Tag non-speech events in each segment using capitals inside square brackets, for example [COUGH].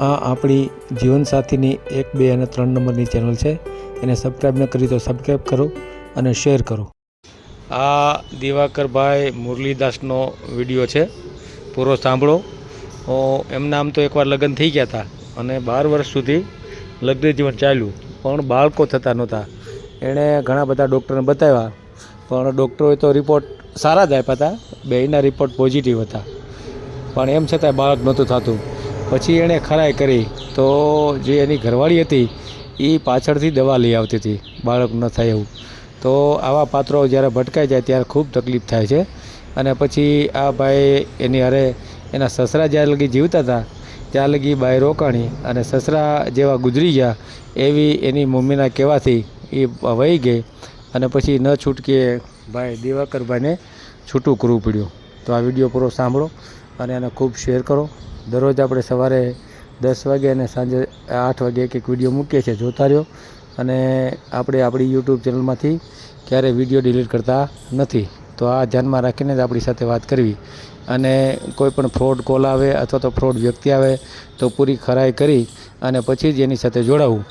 આ આપણી જીવનસાથીની એક, બે અને ત્રણ નંબરની ચેનલ છે. એને સબસ્ક્રાઈબ ન કરી તો સબસ્ક્રાઈબ કરો અને શેર કરો. આ દિવાકરભાઈ મુરલીદાસનો વીડિયો છે. પૂરો સાંભળો. એમના આમ તો એકવાર લગ્ન થઈ ગયા હતા અને બાર વર્ષ સુધી લગ્ન જીવન ચાલ્યું. પણ બાળકો થતા નહોતા. એણે ઘણા બધા ડૉક્ટરને બતાવ્યા. પણ ડૉક્ટરોએ તો રિપોર્ટ સારા જ આપ્યા હતા બેયના રિપોર્ટ પોઝિટિવ હતા. પણ એમ છતાંય બાળક નહોતું થતું. પછી એણે ખરાઈ કરી તો જે એની ઘરવાળી હતી, એ પાછળથી દવા લઈ આવતી હતી, બાળક ન થાય એવું. તો આવા પાત્રો જ્યારે ભટકાઈ જાય ત્યારે ખૂબ તકલીફ થાય છે. અને પછી આ ભાઈ એની હારે એના સસરા જ્યાં લગી જીવતા હતા, ત્યાં લગી બાઈ રોકાણી અને સસરા જેવા ગુજરી ગયા, એવી એની મમ્મીના કહેવાથી એ વહી ગઈ અને પછી ન છૂટકે ભાઈ દિવાકરભાઈને છૂટું કરવું પડ્યું. તો આ વીડિયો પૂરો સાંભળો અને એને ખૂબ શેર કરો. દરરોજ આપણે સવારે દસ વાગે અને સાંજે આઠ વાગે એક એક વીડિયો મૂકીએ છીએ જોતા રહ્યો. અને આપણે આપણી યુટ્યુબ ચેનલમાંથી ક્યારેય વીડિયો ડિલીટ કરતા નથી. તો આ ધ્યાનમાં રાખીને જ આપણી સાથે વાત કરવી. અને કોઈ પણ ફ્રોડ કોલ આવે અથવા તો ફ્રોડ વ્યક્તિ આવે તો પૂરી ખરાઈ કરી અને પછી જ એની સાથે જોડાવું.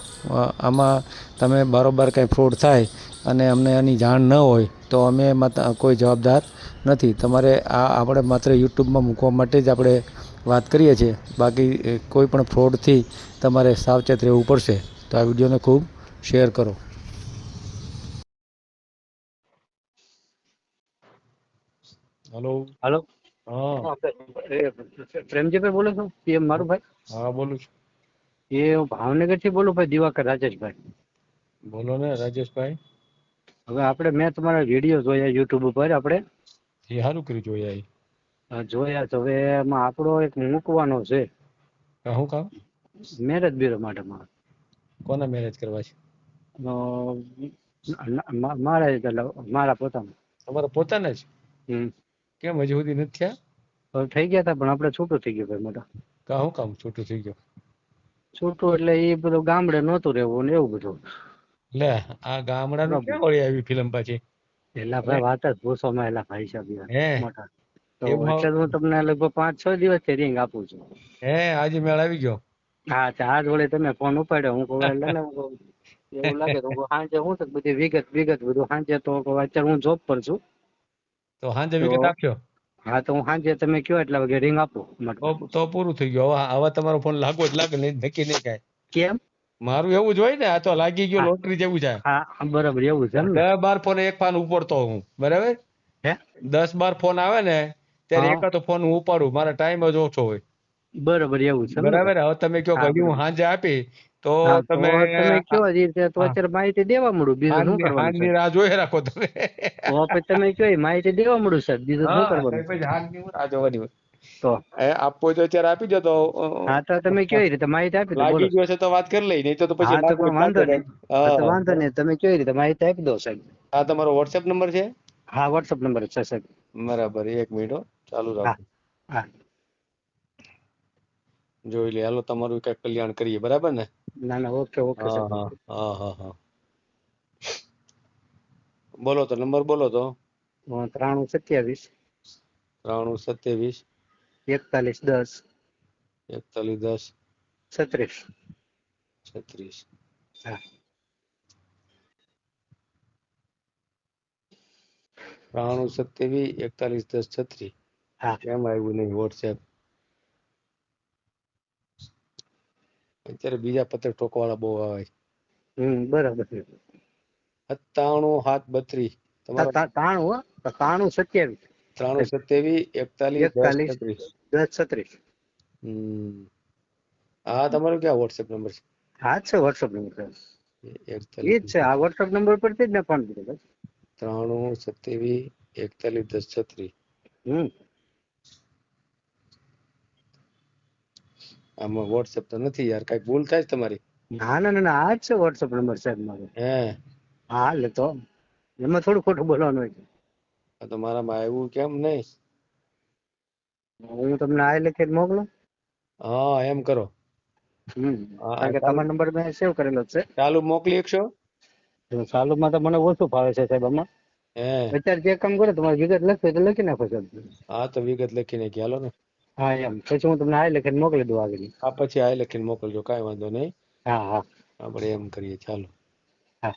આમાં તમે બારોબાર કાંઈ ફ્રોડ થાય અને અમને એની જાણ ન હોય તો અમે કોઈ જવાબદાર નથી. તમારે આ આપણે માત્ર યુટ્યુબમાં મૂકવા માટે જ આપણે વાત કરીએ છીએ. બાકી કોઈ પણ ફ્રોડથી તમારે સાવચેત રહેવું પડશે. તો આ વિડીયોને ખૂબ શેર કરો. હલો. હાલો. હા. પ્રેમજીભાઈ બોલો છો? પીએમ મારું ભાઈ હા બોલું છું. એ હું ભાવનગરથી બોલું ભાઈ દિવાકર રાજેશભાઈ. બોલો ને રાજેશભાઈ. હવે આપણે મેં તમારા વીડિયો જોયા યુટ્યુબ ઉપર આપણે. એ સારું કર્યું જોયા જોયા તો હવે એમાં આપણો એક મૂકવાનો છે. હા, શું કામ? મેરેજ બ્યુરો માટે મારે કોના મેરેજ કરવા છે? મારા જ એટલે મારા પોતાના. તમારા પોતાના જ? કેમ હજી સુધી નથી થયા? થઈ ગયા હતા પણ આપણે છૂટું થઈ ગયું ભાઈ મોટા. કા શું કામ છૂટું થઈ ગયું? છૂટું એટલે એ બધું ગામડે નહોતું રહેવું ને એવું બધું. લે આ ગામડાનું. ક્યાં વળી આવી ફિલ્મ પાછી? એલા ભાઈ વાત જ પૂછો માં એલા ભાઈ સાહેબ મોટા. એટલે હું તમને લગભગ પાંચ છ દિવસથી રિંગ આપું છું. હે આજે મેળ આવી ગયો? હા તો આજ વડે તમે ફોન ઉપાડ્યો. હું કહું એટલે એવું લાગે તો સાંજે હું તો બધી વિગત વિગત બધું સાંજે તો અત્યારે હું જોબ પર છું. તો સાંજે વિગત આપજો. હા તો હું સાંજે તમે કયો એટલા વાગે રિંગ આપો? તો પૂરું થઈ ગયું. હવે હવે તમારો ફોન લાગવો જ લાગે નહીં નક્કી નહીં કાંઈ કેમ? મારું એવું જ હોય ને આ તો લાગી ગયું લોટરી જેવું છે. હા બરાબર એવું છે દસ બાર ફોન એક ફાન ઉપડતો હું બરાબર? હે? દસ બાર ફોન આવે ને ત્યારે. એકાદો ફોન હું ઉપાડું મારા ટાઈમ જ ઓછો હોય. બરાબર એવું છે બરાબર હવે તમે કયો હા, હું હાંજે આપી તો તમે તમે કયો રીતે તો અત્યારે માહિતી દેવા મળું બીજું શું કરવાનું હાંજની રાહ જોઈ રાખો તમે. તો પછી તમે કયો માહિતી દેવા મળું સાહેબ બીજું શું કરવાનું પછી હાંજની રાહ જોવાની હોય. તો. એ આપવો તો અત્યારે આપી દો તો હા તો તમે કયો એ રીતે માહિતી આપી દો લાગી ગયો છે તો વાત કરી લઈ નહીં તો પછી હા તો વાંધો નહીં. તો વાંધો નહીં તમે કયો એ રીતે માહિતી આપી દો સાહેબ. આ તમારો વોટ્સએપ નંબર છે? હા વોટ્સઅપ નંબર છે સાહેબ. બરાબર એક મિનિટ. ચાલુ હા રાખો. હા. જોઈ લે હાલો તમારું કંઈક કલ્યાણ કરીએ બરાબર ને? ના ના ઓકે ઓકે હા સાહેબ. હા હા હા હા. બોલો તો નંબર બોલો તો. અ, ત્રાણું સત્યાવીસ. ત્રાણું સત્યાવીસ. એકતાલીસ દસ. એકતાલીસ દસ. છત્રીસ. છત્રીસ. હા. ત્રાણું સત્યાવીસ એકતાલીસ દસ છત્રીસ. હા. કેમ આવ્યું નહીં વોટ્સએપ અત્યારે બીજા પત્ર ઠોકવાળા બહુ આવે. હમ બરાબર છે. સત્તાણું સાત બત્રીસ. ત્રાણું ત્રાણું સત્યાવીસ. ત્રાણું સત્યાવીસ એકતાલીસ દસ એકતાલીસ છત્રીસ. દસ છત્રીસ. હમ. હા તમારો ક્યાં વોટ્સએપ નંબર છે? હા છે વોટ્સઅપ નંબર છે એ જ છે આ વોટ્સઅપ નંબર પરથી જ મેં ફોન કર્યો ત્રાણું સત્યાવીસ એકતાલીસ દસ છત્રીસ. હમ. આમાં whatsapp તો નથી યાર કંઈક ભૂલ થાય છે તમારી? ના ના ના આ જ છે વોટ્સઅપ નંબર સાહેબ મારો. હે? હા લે તો. એમાં થોડું ખોટું બોલવાનું હોય છે. આ તો મારામાં આવ્યું કેમ નહીં? હું તમને આ લખી મોકલું? હા એમ કરો. હમ હા, કારણ કે તમારો નંબર મેં સેવ કરેલો છે. ચાલુ મોકલી એકશો ચાલુ માં તો મને ઓછું ફાવે છે સાહેબ આમાં. હે. અત્યારે જે કામ કરો તમારે વિગત લખવી તો લખી નાખો સાહેબ. હા તો વિગત લખી નાખી. હાલો ને. હા એમ. પછી હું તમને આઈ લખીને મોકલી દઉં આગળ. હા પછી આ લખીને મોકલજો કાંઈ વાંધો નહીં. હા હા. આપણે એમ કરીએ ચાલો. હા.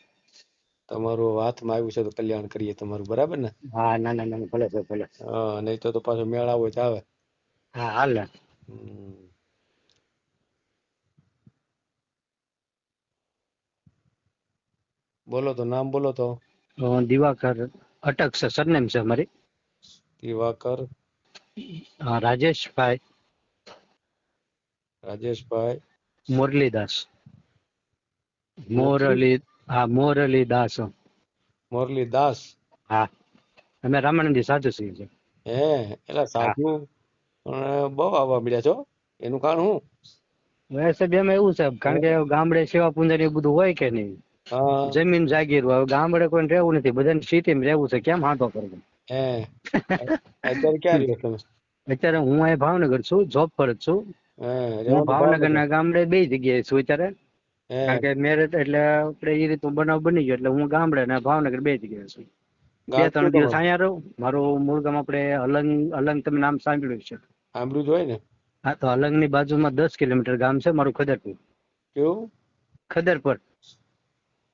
તમારું હાથમાં આવ્યું છે તો કલ્યાણ કરીએ તમારું બરાબર ને? હા ના ના ના ભલે સર ભલે. હા નહીં તો પાછો મેળ આવો જ આવે. હા હાલ. હમ. બોલો તો નામ બોલો તો. દિવાકર અટક છે સરનેમ છે મારી દિવાકર રાજેશભાઈ. રાજેશભાઈ. મુરલીદાસ. મોરલી હા મોરલીદાસ. મોરલીદાસ? હા. અમે રામાનંદી સાધુ છીએ છે. હે એટલે સાધુ. બહુ આવવા મળ્યા છો? એનું કારણ હું વૈસે બી એમાં એવું છે કારણ કે ગામડે સેવા પૂંજન એ બધું હોય કે નહીં? જમીન જાગીર હોય ગામડે કોઈ રહેવું નથી બધાને સિટીમાં રહેવું છે કેમ હાંતો કરવો? હે. [LAUGHS] અત્યારે ક્યાં રહ્યો તમે? અત્યારે હું અહીં ભાવનગર છું જોબ પર જ છું. હે ભાવનગર. ના ગામડે બે જગ્યાએ છું અત્યારે. કારણ કે મેરેજ એટલે આપણે એ રીતનું બનાવ બની ગયો એટલે હું ગામડે ને ભાવનગર બે જગ્યાએ છું. બે ત્રણ દિવસ અહીંયા રહું. મારું મૂળ ગામ આપણે અલંગ અલંગ તમે નામ સાંભળ્યું છે સાંભળ્યું હોય ને? હા તો અલંગની બાજુમાં દસ કિલોમીટર ગામ છે મારું ખદરપુર. કેવું? ખદરપર.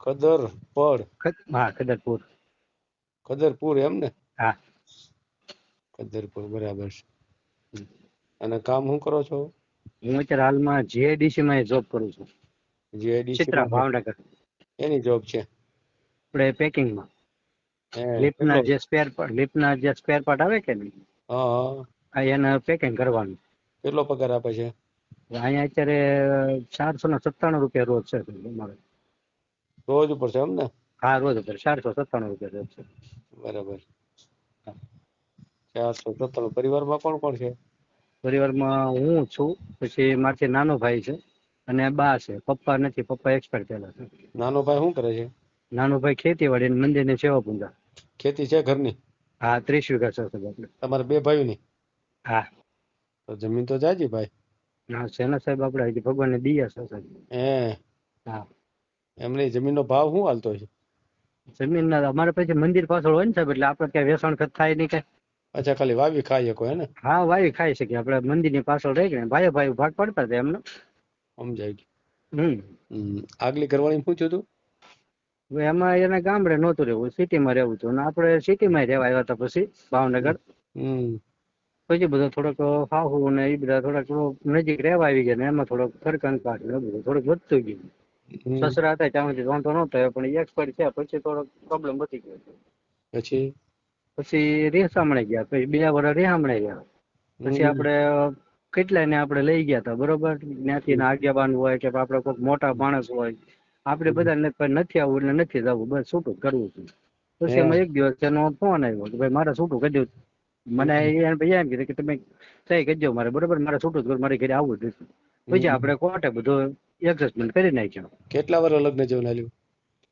ખદર પડ હા ખદરપુર. ખદરપુર એમ ને? હા. ખદરપુર બરાબર છે. અને કામ શું કરો છો? હું અત્યારે હાલમાં જીઆઈડીસી માં જોબ કરું છું. જીઆઈડીસી ચિત્રા ભાવનગર. એની જોબ છે? આપણે પેકિંગમાં. હે લિફ્ટના જે સ્પેર લિફ્ટના જે સ્પેર પાર્ટ આવે કે નહીં? હા હા. આ એને પેકિંગ કરવાનું. કેટલો પગાર આપે છે? અહીંયા અત્યારે ચારસો ને સત્તાણું રૂપિયા રોજ છે મારે રોજ ઉપર છે એમ ને? હા રોજ ઉપર ચારસો સત્તાણું રૂપિયા રોજ છે. બરાબર. ચારસો પરિવારમાં કોણ કોણ છે? પરિવારમાં હું છું પછી મારથી નાનો ભાઈ છે અને બા છે. પપ્પા નથી પપ્પા એક્સપાયર થયેલા છે. નાનો ભાઈ શું કરે છે? નાનો ભાઈ ખેતીવાડી અને મંદિરની સેવા પૂંજા. ખેતી છે ઘરની? હા ત્રીસ વીઘા છે સાહેબ આપણે. તમારે બે ભાઈઓની? હા. તો જમીન તો જાજી ભાઈ? હા સેના સાહેબ આપણે હજી ભગવાનને દિયા છે સાહેબ. હે. હા. એમની જમીનનો ભાવ શું હાલતો છે? જમીન અમારે પછી મંદિર પાછળ હોય ને સાહેબ એટલે આપણે ક્યાં વેસણ ખત થાય નહીં કઈ. અચ્છા ખાલી વાવી ખાઈ શકો હે ને? હા વાવી ખાઈ શકીએ. આપણે મંદિરની પાછળ રહી ગયા. ભાઈ ભાઈ ભાગ પડતા હતા એમને. સમજાય હમ. આગલી કરવાની પૂછ્યું તું એમાં એને ગામડે નહોતું રહેવું સિટીમાં રહેવું હતું. અને આપણે સિટીમાં રહેવા આવ્યા હતા પછી ભાવનગર. પછી બધો થોડોક હાહુ ને એ બધા થોડાક નજીક રહેવા આવી ગયા ને એમાં થોડોક ખરકન કાઢ ને બધું. થોડુંક વધતું ગયું. સસરા હતા ત્યાં સુધી વાંધો નતો આવ્યો પણ એક્સપાયર થયા પછી થોડો પ્રોબ્લેમ વધી ગયો પછી? પછી રેસામણે ગયા પછી બે વર્ષ રેહામણે ગયા. પછી આપણે કેટલા ને આપણે લઈ ગયા હતા બરોબર? ત્યાંથી આગેવાન હોય કે આપણે કોઈક મોટા માણસ હોય આપણે બધાને નથી આવવું એટલે નથી જવું બસ છૂટું કરવું છે. પછી એમાં એક દિવસ એનો ફોન આવ્યો કે ભાઈ મારે છૂટું કરી દઉં મને એને ભાઈ એમ કીધું કે તમે સહી કરજો મારે બરોબર? મારે છૂટું જ મારે ઘરે આવવું જ નથી. પછી. આપણે કોર્ટે બધું એડજસ્ટમેન્ટ કરી નાખ્યો. કેટલા વર્ષ લગ્ન જીવન હાલ્યું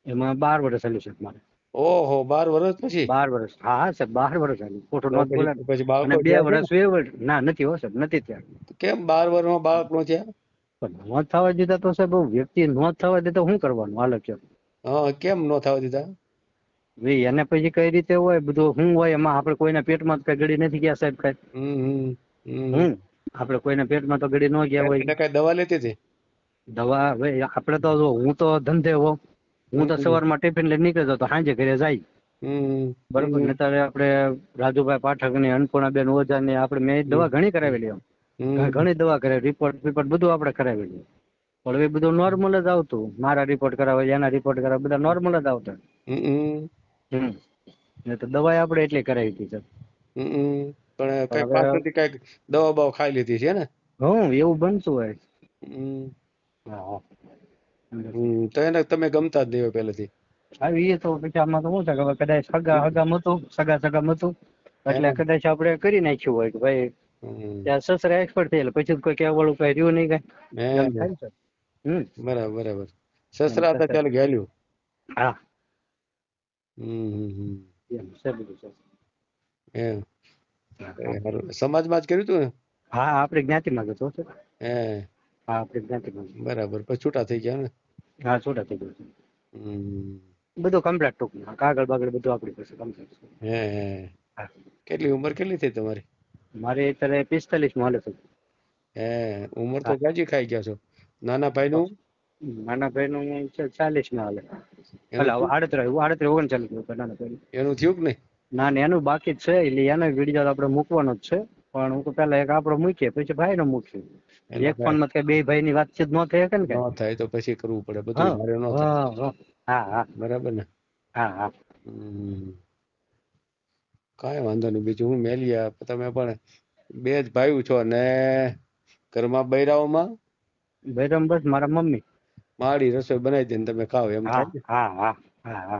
એમાં બાર વર્ષ ચાલ્યું છે મારે. ઓહો બાર વર્ષ પછી? બાર વર્ષ. હા હા સાહેબ બાર વર્ષ ચાલ્યું. ખોટું નોંધ બોલે પછી બે વર્ષ બે વર્ષ ના નથી હો સાહેબ નથી ત્યાં. કેમ બાર વર્ષમાં બાળક નો થયા પણ નો થવા દીધા તો સાહેબ વ્યક્તિ નોંધ થવા દીધા શું કરવાનું? હાલો છે હા કેમ નો થવા દીધા? ભાઈ એને પછી કઈ રીતે હોય બધું શું હોય એમાં આપણે કોઈના પેટમાં તો કઈ ગળી નથી ગયા સાહેબ કઈ. હમ આપણે કોઈના પેટમાં તો ગળી ન ગયા હોય. એટલે કઈ દવા લેતી હતી? દવા હવે આપણે તો જો હું તો ધંધે હો હું તો. સવારમાં ટિફિન લઈને નીકળી જાઉં તો સાંજે ઘરે જાય. બરોબર ને ત્યારે આપણે રાજુભાઈ પાઠક ને અન્નપૂર્ણાબેન ઓઝા ને આપણે મેં દવા ઘણી કરાવેલી એમ. ઘણી દવા કરાવી રિપોર્ટ રિપોર્ટ બધું આપણે કરાવેલું. પણ હવે બધું નોર્મલ જ આવતું. મારા રિપોર્ટ કરાવે એના રિપોર્ટ કરાવે બધા નોર્મલ જ આવતા. હમ. તો દવા આપણે એટલી કરાવી હતી સર. પણ કઈ પાછળથી કંઈક દવા બવા ખાઈ લીધી છે ને? હું એવું બનતું હોય. તો એને તમે ગમતા જ નહીં હોય પહેલેથી. આવી એ તો પછી આમાં તો શું છે કે કદાચ સગા સગા મતું સગા સગા મતું એટલે કદાચ આપણે કરી નાખ્યું હોય કે ભાઈ ત્યાં સસરા એક્સપર્ટ થયેલા પછી કોઈ કહેવા વાળું કઈ રહ્યું નહીં કઈ. હે, બરાબર બરાબર. સસરા હતા. ચાલ ગયેલું હા. હા. સમાજમાં જ કર્યું તું ને? હા આપણે જ્ઞાતિમાં જતો છે. હે હા આપણે જ્ઞાતિમાં બરાબર પછી છૂટા થઈ ગયા ને? હા છૂટા થઈ ગયા બધું કમ્પ્લીટ ટૂંકમાં કાગળ બાગળ બધું આપણી પાસે કમ્પ્લીટ હે હે. કેટલી ઉંમર કેટલી થઈ તમારી? મારે અત્યારે પિસ્તાલીસમાં હાલે છે. હે ઉંમર તો ગાજી ખાઈ ગયા છો. નાના ભાઈ નું નાના ભાઈ નું ચાલીસમાં હાલે. એટલે આડત્રીસ આડત્રીસ ઓગણચાલીસ નાના ભાઈ. એનું થયું કે નહીં? ના ને એનું બાકી જ છે. એટલે એનો વીડિયો આપણે મૂકવાનો જ છે. પણ હું તો પેલા એક આપણો મૂકીએ પછી ભાઈ નો મૂકીએ એક ફોનમાં કે બે ભાઈ ની વાતચીત નો થાય શકે ને કે? ન થાય તો પછી કરવું પડે બધું મારે નો થાય. હા હા. બરાબર ને? હા હા. કાંઈ વાંધો નહીં. બીજું હું મેલિયા તમે પણ બે જ ભાઈઓ છો ને ઘરમાં બૈરાઓમાં? બૈરામ બસ મારા મમ્મી. મારી રસોઈ બનાવી દે ને તમે ખાવ એમ હા હા હા.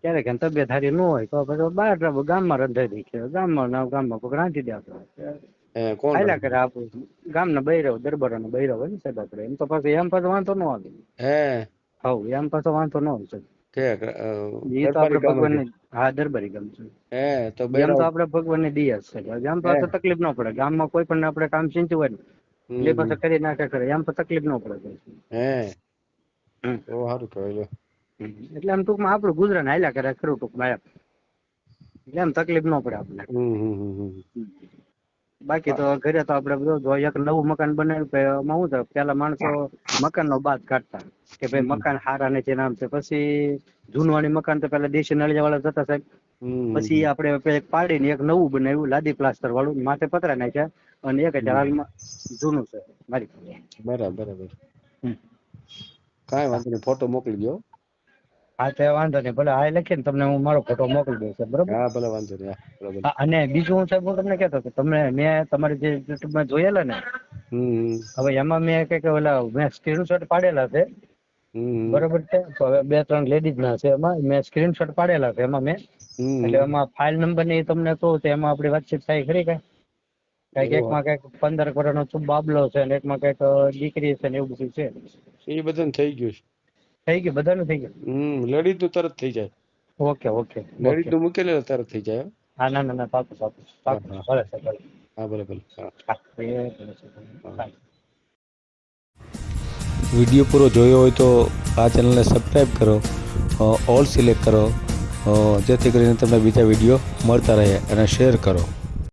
ક્યારેક તબિયત સારી ન હોય તો પછી બહાર ગામમાં રંધાઈ દઈ છે. ગામમાં ના ગામમાં રાંધી દે કોણ હાલ્યા કરે આપણું ગામના બૈરવ દરબારોના બૈરવ હોય ને સાહેબ આપણે. એમ તો પાછું એમ પાછો વાંધો ન આવે. હે? હવ એમ પાછો વાંધો ન આવે સાહેબ. એ તો આપણે ભગવાનને હા દરબારી ગામ છે. છે. હે તો એમ તો આપણે ભગવાનને દિયા છે એમ તો તકલીફ ન પડે. ગામમાં કોઈ પણ આપણે કામ સિંચવું હોય ને એટલે પાછા કરી નાખે કરે એમ તો તકલીફ ન પડે હે. તો સારું કહેવાય એટલે આમ ટૂંકમાં આપણું ગુજરાત હાલ્યા કરે ખરું ટૂંકમાં એમ. એટલે એમ તકલીફ ન પડે આપણને. બાકી તો ઘરે તો આપડે બધું જો એક નવું મકાન બનાવ્યું એમાં શું થાય? પેલા માણસો મકાન નો બાદ કાઢતા. કે ભાઈ મકાન હારા ને જે નામ છે. પછી જૂનવાણી મકાન તો પેલા દેશી નળિયા વાળા જતા સાહેબ. પછી આપણે પેલા પાડીને એક નવું બનાવ્યું લાદી પ્લાસ્ટર વાળું. માથે પતરા નાખ્યા અને એક હજાર હાલમાં જૂનું છે. મારી બરાબર બરાબર. કઈ કાંઈ વાંધો નહીં ફોટો મોકલી દો હા તે વાંધો નહીં. ભલે હા લખીને તમને હું મારો ફોટો મોકલી દઉં સાહેબ બરોબર? હા ભલે વાંધો નહીં. અને બીજું હું સાહેબ હું તમને કહેતો કે તમે મેં તમારી જે યુટ્યુબમાં જોયેલા ને હવે એમાં મેં કંઈક ઓલા મેં સ્ક્રીનશોટ પાડેલા છે બરોબર છે? તો હવે બે ત્રણ લેડીઝ ના છે એમાં મેં સ્ક્રીનશોટ પાડેલા છે એમાં મેં. એટલે એમાં ફાઇલ નંબરની તમને કહું તો એમાં આપણી વાતચીત થાય ખરી કઈ. કંઈક એક એકમાં કંઈક પંદર વર્ષનો નો બાબલો છે ને એકમાં કંઈક દીકરી છે ને એવું બધું છે. એ બધું થઈ ગયું છે. થઈ ગયું બધાનું થઈ ગયું? હમ લેડીઝનું તરત થઈ જાય. ઓકે ઓકે લેડીઝનું મૂકેલું તરત થઈ જાય હો. હા ના ના ના પાકું પાકું પાકું. હા, ભલે હા ભલે ભલે. વીડિયો પૂરો જોયો હોય તો આ ચેનલને સબસ્ક્રાઈબ કરો ઓલ સિલેક્ટ કરો જેથી કરીને તમને બીજા વીડિયો મળતા રહે અને શેર કરો.